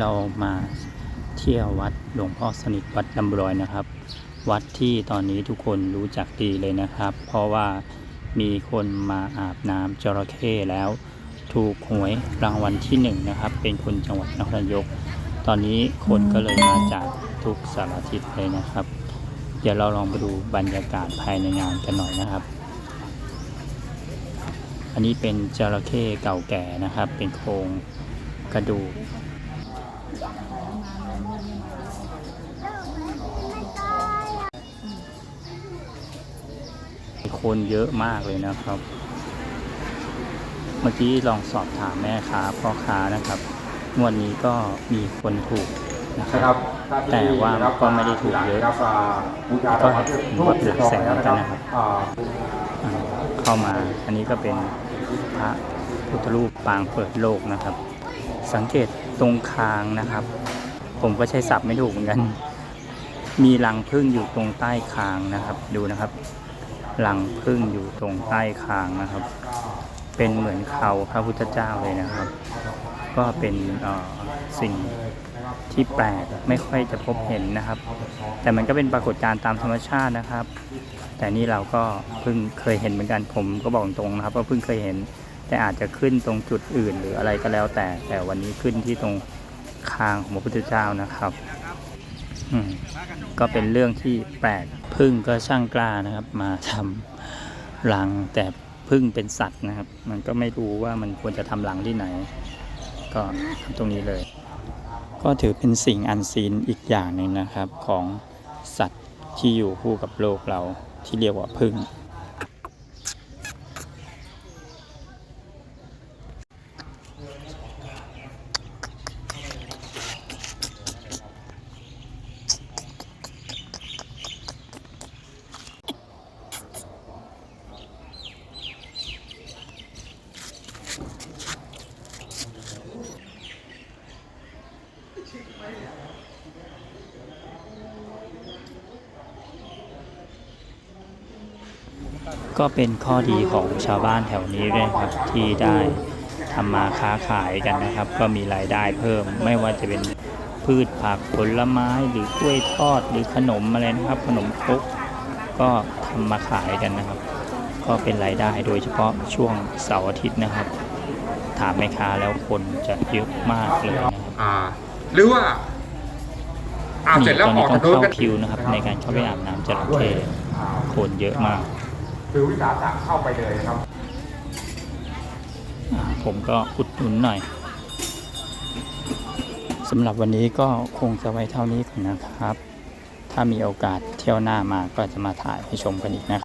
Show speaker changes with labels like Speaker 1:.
Speaker 1: เรามาเที่ยววัดหลวงพ่อสนิทวัดลำบรอยนะครับ วัดที่ตอนนี้ทุกคนรู้จักดีเลยนะครับ เพราะว่ามีคนมาอาบน้ำจระเข้แล้ว ถูกหวยรางวัลที่หนึ่งนะครับ เป็นคนจังหวัดนครนายก ตอนนี้คนก็เลยมาจากทุกสารทิศเลยนะครับ เดี๋ยวเราลองไปดูบรรยากาศภายในงานกันหน่อยนะครับอันนี้เป็นจระเข้เก่าแก่นะครับ เป็นโครงกระดูก คนเยอะมากเลยนะครับ เมื่อกี้ลองสอบถามแม่ค้าพ่อค้านะครับงวดนี้ก็มีคนถูกนะค
Speaker 2: นะค
Speaker 1: รั
Speaker 2: รับบ
Speaker 1: แต่ว่าก็ไม่ได้ถูกเยอะ
Speaker 2: บูชา
Speaker 1: ก็
Speaker 2: พระ
Speaker 1: ถื
Speaker 2: ทุ
Speaker 1: อว่าเป็นหลักแสนเหมือนกันนะครับ
Speaker 2: อ่า
Speaker 1: อ่าเข้ามาอันนี้ก็เป็นพระพุทธรูปปางเปิดโลกนะครับ สังเกตตรงคางนะครับ ผมก็ใช้ศัพท์ไม่ถูกเหมือนกัน มีรังพึ่งอยู่ตรงใต้คางนะครับ ดูนะครับ รังพึ่งอยู่ตรงใต้คางนะครับ เป็นเหมือนเขาพระพุทธเจ้าเลยนะครับ ก็เป็นสิ่งที่แปลกไม่ค่อยจะพบเห็นนะครับ แต่มันก็เป็นปรากฏการณ์ตามธรรมชาตินะครับ แต่นี่เราก็เพิ่งเคยเห็นเหมือนกันผมก็บอกตรงนะครับว่าเพิ่งเคยเห็น แต่อาจจะขึ้นตรงจุดอื่นหรืออะไรก็แล้วแต่ แต่วันนี้ขึ้นที่ตรงคางของพระพุทธเจ้านะครับก็เป็นเรื่องที่แปลก พึ่งก็ช่างกล้านะครับ มาทำรังแต่พึ่งเป็นสัตว์นะครับ มันก็ไม่รู้ว่ามันควรจะทำรังที่ไหน ก็ทำตรงนี้เลย ก็ถือเป็นสิ่งอันซีนอีกอย่างหนึ่งนะครับของสัตว์ที่อยู่คู่กับโลกเราที่เรียกว่าพึ่ง ก็เป็นข้อดีของชาวบ้านแถวนี้ด้วยครับ ที่ได้ทำมาค้าขายกันนะครับ ก็มีรายได้เพิ่ม ไม่ว่าจะเป็นพืชผักผลไม้หรือกล้วยทอดหรือขนมอะไรนะครับ ขนมครกก็ทำมาขายกันนะครับ ก็เป็นรายได้โดยเฉพาะช่วงเสาร์อาทิตย์นะครับ ถามแม่ค้าแล้วคนจะเยอะมากเลยนะครับ
Speaker 2: หรือว่าอาบเสร็จแล้ว
Speaker 1: ตอน
Speaker 2: อ
Speaker 1: นี้
Speaker 2: อก
Speaker 1: ต้อ
Speaker 2: จางกรถ
Speaker 1: เข้า
Speaker 2: กัน
Speaker 1: คิวนะครับ ในการเข้าไปอาบน้ำจระเข้คนเยอะมาก
Speaker 2: คือวิสาสะเข้าไปเลยนะครับ
Speaker 1: อ่าผมก็อุดหนุนหน่อยสำหรับวันนี้ก็คงจะไว้เท่านี้ก่อนนะครับ ถ้ามีโอกาสเที่ยวหน้ามาก็จะมาถ่ายให้ชมกันอีกนะครับ